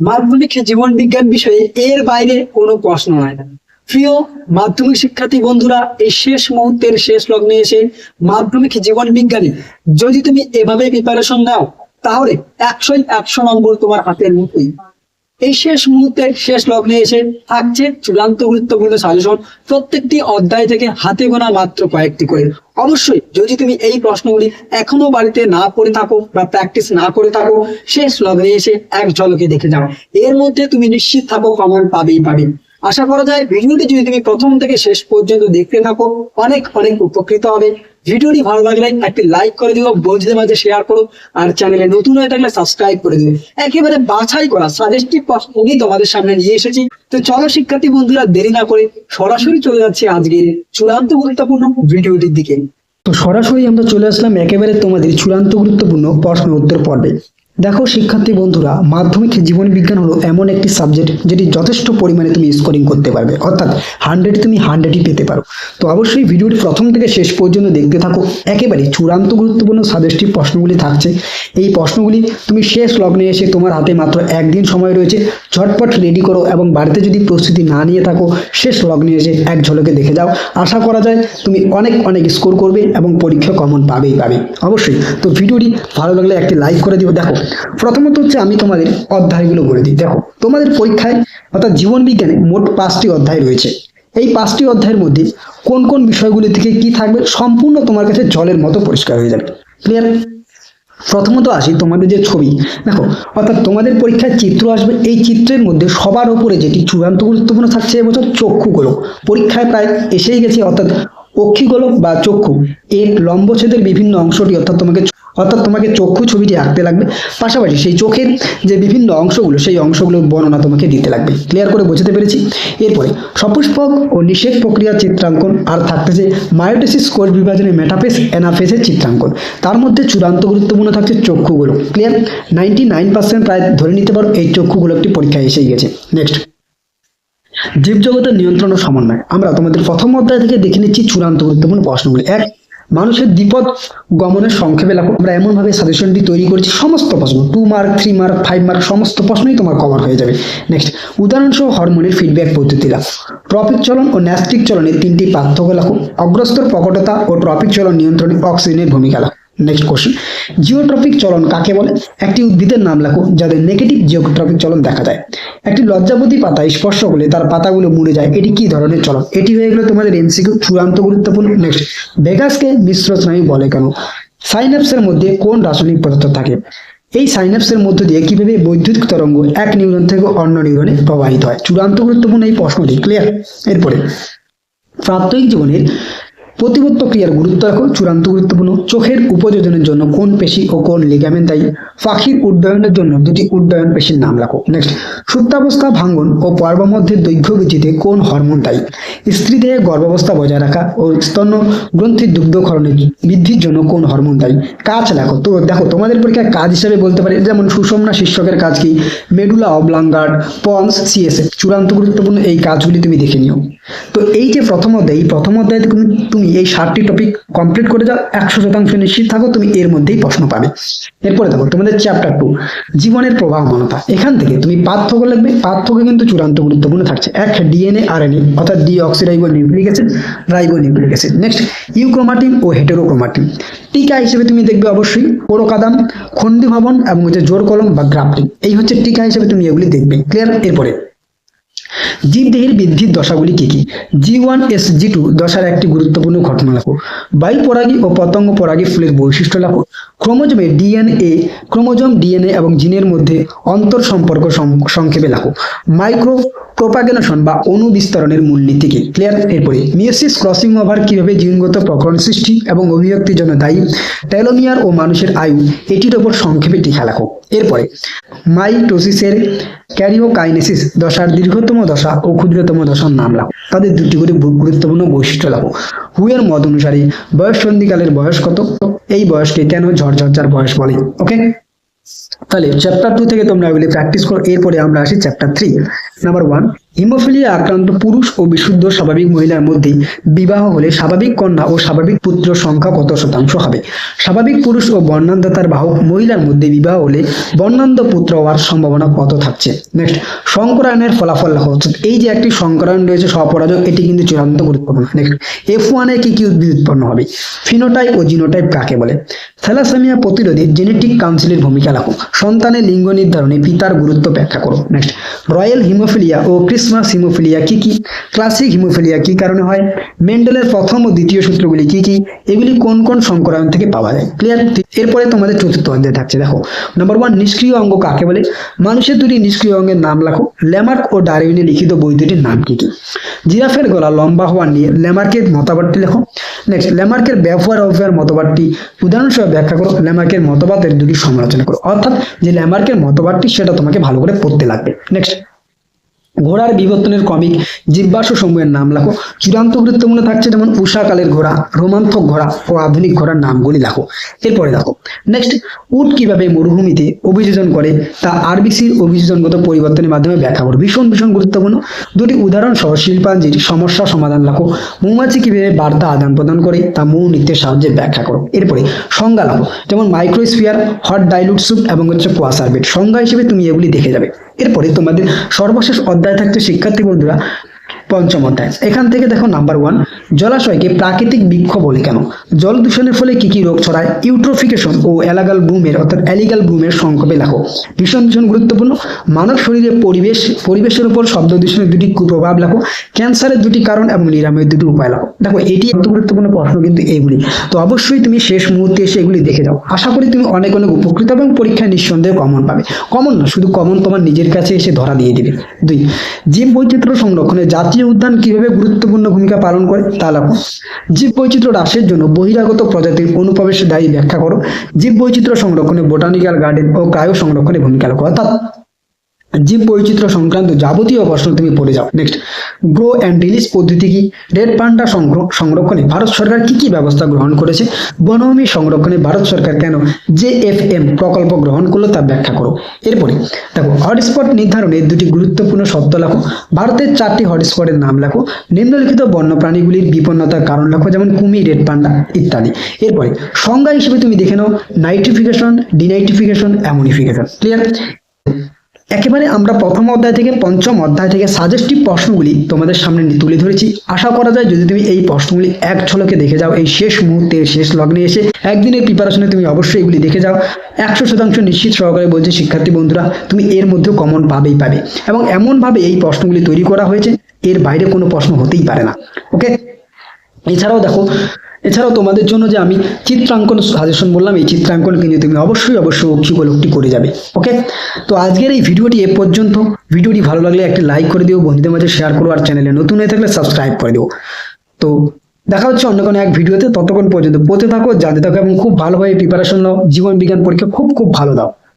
মাধ্যমিক জীবন বিজ্ঞান বিষয়ে এর বাইরে কোনো প্রশ্ন হয় না প্রিয় মাধ্যমিক শিক্ষার্থী বন্ধুরা, এই শেষ মুহূর্তের শেষ লগ্নে এসে মাধ্যমিক জীবন বিজ্ঞানে যদি তুমি এভাবে প্রিপারেশন নাও, তাহলে একশোই একশো নম্বর তোমার হাতের মুঠোই এই শেষ মুহূর্তে, শেষ লগ্নে এসে থাকছে চূড়ান্ত গুরুত্বপূর্ণ সাজেশন প্রত্যেকটি অধ্যায় থেকে হাতে গোনা মাত্র কয়েকটি করে। অবশ্যই, যদি তুমি এই প্রশ্নগুলি এখনও বাড়িতে না পড়ে থাকো বা প্র্যাকটিস না করে থাকো, শেষ লগ্নে এসে এক ঝলকে দেখে যাও। এর মধ্যে তুমি নিশ্চিত থাকো কমন পাবেই পাবে। আশা করা যায় ভিডিওটি যদি তুমি প্রথম থেকে শেষ পর্যন্ত দেখতে থাকো, অনেক অনেক উপকৃত হবে। ভিডিওটি ভালো লাগলে একটি লাইক করে দিও, বন্ধুদের মাঝে শেয়ার করো, আর চ্যানেলে নতুন হয়ে থাকলে সাবস্ক্রাইব করে দিও। একেবারে বাছাই করা সাজেস্টিভ প্রশ্নই তোমাদের সামনে নিয়ে এসেছি। তো চলো শিক্ষার্থী বন্ধুরা, দেরি না করে সরাসরি চলে যাচ্ছে আজকের চূড়ান্ত গুরুত্বপূর্ণ ভিডিওটির দিকে। তো সরাসরি আমরা চলে আসলাম একেবারে তোমাদের চূড়ান্ত গুরুত্বপূর্ণ প্রশ্ন উত্তর পর্বে। দেখো শিক্ষার্থী বন্ধুরা, মাধ্যমিক জীবন বিজ্ঞান হলো এমন একটি সাবজেক্ট যেটি যথেষ্ট পরিমাণে তুমি স্কোরিং করতে পারবে। অর্থাৎ হান্ড্রেড তুমি হান্ড্রেডই পেতে পারো। তো অবশ্যই ভিডিওটি প্রথম থেকে শেষ পর্যন্ত দেখতে থাকো। একেবারে চূড়ান্ত গুরুত্বপূর্ণ সাজেস্টিভ প্রশ্নগুলি থাকছে। এই প্রশ্নগুলি তুমি শেষ লগ্নে এসে তোমার হাতে মাত্র একদিন সময় রয়েছে। ঝটপট রেডি করো এবং বাড়িতে যদি প্রস্তুতি না নিয়ে থাকো, শেষ লগ্নে এসে এক ঝলকে দেখে যাও। আশা করা যায় তুমি অনেক অনেক স্কোর করবে এবং পরীক্ষা কমন পাবেই পাবে অবশ্যই, তো ভিডিওটি ভালো লাগলে একটি লাইক করে দিও। দেখো প্রথমত হচ্ছে আমি তোমাদের অধ্যায়গুলো বলে দিই। দেখো, তোমাদের পরীক্ষায় অর্থাৎ জীবন বিজ্ঞানে মোট পাঁচটি অধ্যায় রয়েছে। এই পাঁচটি অধ্যায়ের মধ্যে কোন কোন বিষয়গুলি থেকে কি থাকবে সম্পূর্ণ তোমার কাছে জলের মতো পরিষ্কার হয়ে যাবে। ক্লিয়ার প্রথমত আসি তোমাদের যে ছবি। দেখো, অর্থাৎ তোমাদের পরীক্ষায় চিত্র আসবে। এই চিত্রের মধ্যে সবার উপরে যেটি চূড়ান্ত গুরুত্বপূর্ণ থাকছে এবছর চক্ষু গোলক। পরীক্ষায় প্রায় এসেই গেছে অর্থাৎ অক্ষিগোলক বা চক্ষু। এর লম্বছেদের বিভিন্ন অংশটি অর্থাৎ তোমাকে অর্থাৎ তোমাকে চক্ষু ছবিটি আঁকতে লাগবে। পাশাপাশি সেই চোখের যে বিভিন্ন অংশগুলো, সেই অংশগুলোর বর্ণনা তোমাকে দিতে লাগবে। ক্লিয়ার করে বোঝাতে পেরেছি? এরপরে সপুষ্পক ও নিষেধ প্রক্রিয়ার চিত্রাঙ্কন, আর থাকতেছে মায়োটেসিস কোষ বিভাজনে মেটাফেস, অ্যানাফেসের চিত্রাঙ্কন। তার মধ্যে চূড়ান্ত গুরুত্বপূর্ণ থাকছে চক্ষুগুলো। ক্লিয়ার নাইনটি নাইন পার্সেন্ট প্রায় ধরে নিতে পারো, এই চক্ষুগুলো একটি পরীক্ষায় এসেই গেছে। নেক্সট জীবজগতের নিয়ন্ত্রণ ও সমন্বয়। আমরা তোমাদের প্রথম অধ্যায় থেকে দেখে নিচ্ছি চূড়ান্ত গুরুত্বপূর্ণ প্রশ্নগুলি। এক মানুষের বিপদ গমনের সংক্ষেপে লেখো। আমরা এমনভাবে সাজেশনটি তৈরি করেছি, সমস্ত প্রশ্ন two mark three mark five mark সমস্ত প্রশ্নই তোমার কভার হয়ে যাবে। নেক্সট উদাহরণসহ হরমোনের ফিডব্যাক পদ্ধতি লেখো ট্রপিক চলন ও ন্যাস্টিক চলনের তিনটি পার্থক্য লাখ। অগ্রস্তর প্রকটতা ও ট্রপিক চলন নিয়ন্ত্রণে অক্সিজেনের ভূমিকা লেখো। নেক্সট কোশ্চেন জিওট্রপিক চলন কাকে বলে? একটি উদ্ভিদের নাম লেখো যাদের নেগেটিভ জিওট্রপিক চলন দেখা যায়। একটি লজ্জাপতি পাতা স্পর্শ করলে তার পাতাগুলো মুড়ে যায়। এটি কি ধরনের চলন? এটি হয়ে গেল তোমাদের এমসিকিউ চূড়ান্ত গুরুত্বপূর্ণ। নেক্সট ভেগাসকে মিশ্র স্নায়ু বলে কেন? সাইন্যাপসের মধ্যে কোন রাসায়নিক পদার্থ থাকে? এই সাইন্যাপসের মধ্য দিয়ে কীভাবে বৈদ্যুতিক তরঙ্গ এক নিউরন থেকে অন্য নিউরনে প্রবাহিত হয়? চূড়ান্ত গুরুত্বপূর্ণ এই প্রশ্নটি ক্লিয়ার এরপরে, প্রাত্যহিক জীবনের প্রতিবদ্ধ ক্রিয়ার গুরুত্ব রাখো চূড়ান্ত গুরুত্বপূর্ণ। চোখের উপযোজনের জন্য কোন পেশি ও কোন লিগামেন্ট দায়ী? পাখির উড্ডয়নের জন্য দুটি উড্ডয়ন পেশির নাম রাখো। নেক্সট সুপ্তাবস্থা ভাঙ্গন ও পর্ব মধ্যে দৈর্ঘ্য বৃদ্ধিতে কোন হরমোন দায়ী? স্ত্রী দেহে গর্ভাবস্থা বজায় রাখা ও স্তন্য গ্রন্থির দুগ্ধক্ষরণের বৃদ্ধির জন্য কোন হরমোন দায়ী? কাজ লেখো তো দেখো, তোমাদের পরীক্ষায় কাজ হিসেবে বলতে পারি, যেমন সুষমনা শীর্ষকের কাজ কি? মেডুলা অবলাঙ্গার্ড পন্স সিএসএ চূড়ান্ত গুরুত্বপূর্ণ এই কাজগুলি তুমি দেখে নিও। তো এই যে প্রথম অধ্যায় প্রথম অধ্যায় তুমি তুমি এই সাতটি টপিক কমপ্লিট করে যাও, একশো শতাংশ নিশ্চিত থাকো, তুমি এর মধ্যেই প্রশ্ন পাবে। এরপরে দেখো, তোমাদের চ্যাপ্টার টু জীবনের প্রবাহমানতা এখান থেকে তুমি পার্থক্য লিখবে, পার্থক্য কিন্তু চূড়ান্ত গুরুত্বপূর্ণ থাকছে। এক ডিএনএ আর এনএ অর্থাৎ deoxyribonucleic acid ribonucleic acid next euchromatin ও হেটেরোক্রোমাটিন টিকা হিসেবে তুমি দেখবে অবশ্যই পোড়োকাদাম খন্ডি ভবন এবং হচ্ছে জোর কলম বা গ্রাফটিং এই হচ্ছে টিকা হিসেবে তুমি এগুলি দেখবে। ক্লিয়ার এরপরে জীবদেহের বৃদ্ধির দশাগুলি কি কি? G one S G two দশার একটি গুরুত্বপূর্ণ ঘটনা লেখো। বায়ু পরাগী ও পতঙ্গ পরাগী ফুলের বৈশিষ্ট্য লেখো। ক্রোমোজমে ডিএনএ ক্রোমোজোম ডিএনএ এবং জিনের মধ্যে অন্তর সম্পর্ক সংক্ষেপে লেখো। মাইক্রো প্রোপাগেনেশন বা অণু বিস্তরণের মূলনীতি কি ক্লিয়ার এরপরে মিওসিস ক্রসিং ওভার কীভাবে জিনগত প্রকরণ সৃষ্টি এবং অভিব্যক্তির জন্য দায়ী টেলোমিয়ার ও মানুষের আয়ু, এটির ওপর সংক্ষেপে টিকা লেখো। এরপরে, মাইটোসিসের ক্যারিওকাইনেসিস দশার দীর্ঘতম দশা ও ক্ষুদ্রতম দশার নাম লেখো। তাদের দুটি করে গুরুত্বপূর্ণ বৈশিষ্ট্য লেখো। হুয়ের মত অনুসারে বয়স সন্ধিকালের বয়স কত? এই বয়সকে কেন ঝড়ঝঞ্ঝার বয়স বলে? ওকে তাহলে চ্যাপ্টার টু থেকে তোমরা এগুলি প্র্যাকটিস করো, এরপরে আমরা আসি chapter three number one haemophilia আক্রান্ত পুরুষ ও বিশুদ্ধ স্বাভাবিক মহিলার মধ্যে বিবাহ হলে স্বাভাবিক কন্যা ও স্বাভাবিক পুত্র সংখ্যা কত শতাংশ হবে? স্বাভাবিক পুরুষ ও বর্ণান্ধাতার বাহক মহিলার মধ্যে বিবাহ হলে বর্ণান্ধ পুত্র হওয়ার সম্ভাবনা কত থাকছে? নেক্সট সংকরায়নের ফলাফল হচ্ছে এই যে একটি সংকরায়ন রয়েছে স্বপরাজক এটি কিন্তু চূড়ান্ত গুরুত্বপূর্ণ। নেক্সট এফ ওয়ানে কি কি উদ্ভিদ উৎপন্ন হবে? ফিনোটাইপ ও জিনোটাইপ কাকে বলে? থ্যালাসেমিয়া প্রতিরোধে জেনেটিক কাউন্সিলের ভূমিকা রাখো। সন্তানের লিঙ্গ নির্ধারণে পিতার গুরুত্ব ব্যাখ্যা করো। নেক্সট রয়্যাল হিমোফিলিয়া ও ক্রিসমাস হিমোফিলিয়া কি কি? ক্লাসিক হিমোফিলিয়া কি কারণে হয়? মেন্ডেলের প্রথম ও দ্বিতীয় সূত্রগুলি কি কি? এগুলি কোন কোন সংকরায়ন থেকে পাওয়া যায়? ক্লিয়ার এরপরে তোমাদের চতুর্থ অধ্যায় থাকছে দেখো। নাম্বার ওয়ান নিষ্ক্রিয় অঙ্গ কাকে বলে? মানুষের দুটি নিষ্ক্রিয় অঙ্গের নাম লেখো ল্যামার্ক ও ডারউইনে লিখিত বই দুটির নাম কি কি? জিরাফের গলা লম্বা হওয়া নিয়ে ল্যামার্কের মতবাদটি লেখো। নেক্সট ল্যামার্কের ব্যবহার অব্যবহার মতবাদটি উদাহরণসহ ব্যাখ্যা করো। ল্যামার্কের মতবাদের দুটি সমালোচনা করো। অর্থাৎ যে ল্যামার্কের মতবাদটি সেটা তোমাকে ভালো করে পড়তে লাগবে। নেক্সট ঘোড়ার বিবর্তনের কমিক জীবাশ্ম সমূহের নাম লেখো। চূড়ান্ত গুরুত্বপূর্ণ থাকছে যেমন উষাকালের ঘোড়া রোমান্থক ঘোড়া ও আধুনিক ঘোড়ার নামগুলি লেখো। এরপরে দেখো নেক্সট উট কীভাবে মরুভূমিতে অভিযোজন করে তা আরবিসির অভিযোজনগত পরিবর্তনের মাধ্যমে ব্যাখ্যা করো। ভীষণ ভীষণ গুরুত্বপূর্ণ। দুটি উদাহরণ সহ শিল্পাঞ্জির সমস্যা সমাধান লেখো। মৌমাছি কীভাবে বার্তা আদান প্রদান করে তা মৌ নৃত্যের সাহায্যে ব্যাখ্যা করো। এরপরে সংজ্ঞা লাখো, যেমন মাইক্রোস্ফিয়ার হট ডাইলুট স্যুপ এবং হচ্ছে কোয়াসার বেড সংজ্ঞা হিসেবে তুমি এগুলি দেখে যাবে। এরপরে তোমাদের সর্বশেষ অধ্যায় থাকছে শিক্ষার্থী বন্ধুরা পঞ্চম অধ্যায়। এখান থেকে দেখো নাম্বার ওয়ান জলাশয়কে প্রাকৃতিক বৃক্ষ বলে কেন? জল দূষণের ফলে কি কি রোগ ছড়ায়? ইউট্রোফিকেশন ও অ্যালাগাল বুমের অর্থাৎ অ্যালিগাল বুমের সংক্ষেপে লেখো। ভীষণ ভীষণ গুরুত্বপূর্ণ। মানব শরীরে পরিবেশ, পরিবেশের উপর শব্দ দূষণের দুটি কুপ্রভাব লেখো। ক্যান্সারের দুটি কারণ এবং নিরাময়ের দুটি উপায় লেখো। দেখো, এটি গুরুত্বপূর্ণ প্রশ্ন কিন্তু এইগুলি। তো অবশ্যই তুমি শেষ মুহূর্তে এসে এগুলি দেখে যাও। আশা করি তুমি অনেক অনেক উপকৃত এবং পরীক্ষায় নিঃসন্দেহে কমন পাবে। কমন না শুধু কমন তোমার নিজের কাছে এসে ধরা দিয়ে দিবে। দুই জীব বৈচিত্র্য সংরক্ষণে জাতীয় উদ্যান কীভাবে গুরুত্বপূর্ণ ভূমিকা পালন করে তা লাগো জীব বৈচিত্র্য হ্রাসের জন্য বহিরাগত প্রজাতির অনুপ্রবেশের দায়ী ব্যাখ্যা করো। জীব বৈচিত্র্য সংরক্ষণে বোটানিক্যাল গার্ডেন ও ক্রায়ো সংরক্ষণে ভূমিকা লেখো অর্থাৎ জীব বৈচিত্র্য সংক্রান্ত যাবতীয় প্রশ্ন তুমি পড়ে যাও। নেক্সট গ্রো অ্যান্ড রিলিজ পদ্ধতি কি? রেড পান্ডা সংরক্ষণে ভারত সরকার কি কি ব্যবস্থা গ্রহণ করেছে? বনভূমি সংরক্ষণে ভারত সরকার কেন জে এফ এম প্রকল্প গ্রহণ করল তা ব্যাখ্যা করো। এরপরে, দেখো হটস্পট নির্ধারণে দুটি গুরুত্বপূর্ণ শব্দ লেখো। ভারতের চারটি হটস্পটের নাম লেখো। নিম্নলিখিত বন্যপ্রাণীগুলির বিপন্নতার কারণ লেখো, যেমন কুমি রেড পান্ডা ইত্যাদি। এরপরে, সংজ্ঞা হিসেবে তুমি দেখে নাও নাইট্রিফিকেশন ডিনাইট্রিফিকেশন অ্যামোনিফিকেশন ক্লিয়ার একেবারে আমরা প্রথম অধ্যায় থেকে পঞ্চম অধ্যায় থেকে সাজেস্টিভ প্রশ্নগুলি তোমাদের সামনে তুলে ধরেছি। আশা করা যায় যদি তুমি এই প্রশ্নগুলি এক ঝলকে দেখে যাও, এই শেষ মুহূর্তে শেষ লগ্নে এসে একদিনের প্রিপারেশনে তুমি অবশ্যই এগুলি দেখে যাও। একশো শতাংশ নিশ্চিত সহকারে বলছে, শিক্ষার্থী বন্ধুরা, তুমি এর মধ্যেও কমন পাবেই পাবে এবং এমনভাবে এই প্রশ্নগুলি তৈরি করা হয়েছে, এর বাইরে কোনো প্রশ্ন হতেই পারে না। ওকে এছাড়াও দেখো এছাড়াও তোমাদের জন্য যে আমি চিত্রাঙ্কন সাজেশন বললাম, এই চিত্রাঙ্কন কিন্তু তুমি অবশ্যই অবশ্যই অক্ষিগোলকটি করে যাবে ওকে তো আজকের এই ভিডিওটি এ পর্যন্ত। ভিডিওটি ভালো লাগলে একটি লাইক করে দিও, বন্ধুদের মাঝে শেয়ার করো, আর চ্যানেলে নতুন হয়ে থাকলে সাবস্ক্রাইব করে দিও। তো দেখা হচ্ছে অন্য কোনো এক ভিডিওতে ততক্ষণ পর্যন্ত পড়তে থাকো, জানতে থাকো, এবং খুব ভালোভাবে প্রিপারেশন নাও, জীবন বিজ্ঞান পরীক্ষা খুব খুব ভালো দাও।